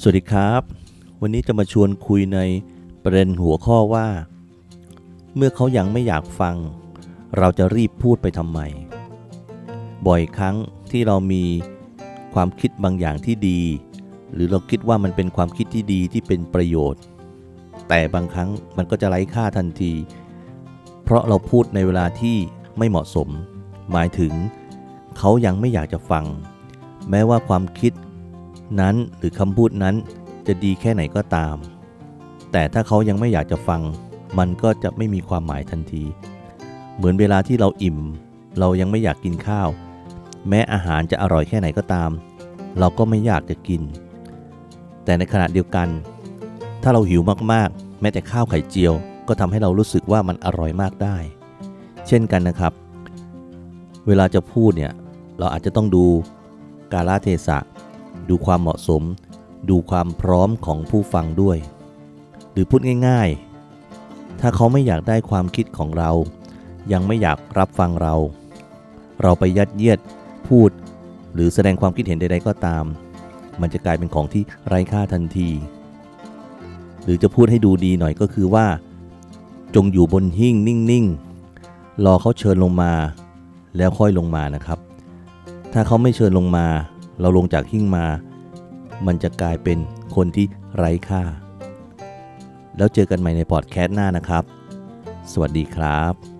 สวัสดีครับ วันนี้จะมาชวนคุยในประเด็นหัวข้อว่า เมื่อเขายังไม่อยากฟัง เราจะรีบพูดไปทำไม บ่อยครั้งที่เรามีความคิดบางอย่างที่ดี หรือเราคิดว่ามันเป็นความคิดที่ดีที่เป็นประโยชน์ แต่บางครั้งมันก็จะไร้ค่าทันที เพราะเราพูดในเวลาที่ไม่เหมาะสม หมายถึง เขายังไม่อยากจะฟัง แม้ว่าความคิด นั้นหรือคำพูดนั้นจะดีแค่ไหนก็ตาม แต่ถ้าเขายังไม่อยากจะฟัง มันก็จะไม่มีความหมายทันที เหมือนเวลาที่เราอิ่ม เรายังไม่อยากกินข้าว แม้อาหารจะอร่อยแค่ไหนก็ตาม เราก็ไม่อยากจะกิน แต่ในขณะเดียวกัน ถ้าเราหิวมากๆ แม้แต่ข้าวไข่เจียว ก็ทำให้เรารู้สึกว่ามันอร่อยมากได้ เช่นกันนะครับ เวลาจะพูดเนี่ยเราอาจจะต้องดูกาลเทศะ ดูความเหมาะสม ดูความพร้อมของผู้ฟังด้วย หรือพูดง่ายๆ ถ้าเขาไม่อยากได้ความคิดของเรา ยังไม่อยากรับฟังเรา เราไปยัดเยียดพูด หรือแสดงความคิดเห็นใดๆก็ตาม มันจะกลายเป็นของที่ไร้ค่าทันที หรือจะพูดให้ดูดีหน่อยก็คือว่า จงอยู่บนหิ้งนิ่งๆรอเขาเชิญลงมา แล้วค่อยลงมานะครับ ถ้าเขาไม่เชิญลงมา เราลงจากหิ้งมา มันจะกลายเป็นคนที่ไร้ค่า แล้วเจอกันใหม่ในพอดแคสต์หน้านะครับ สวัสดีครับ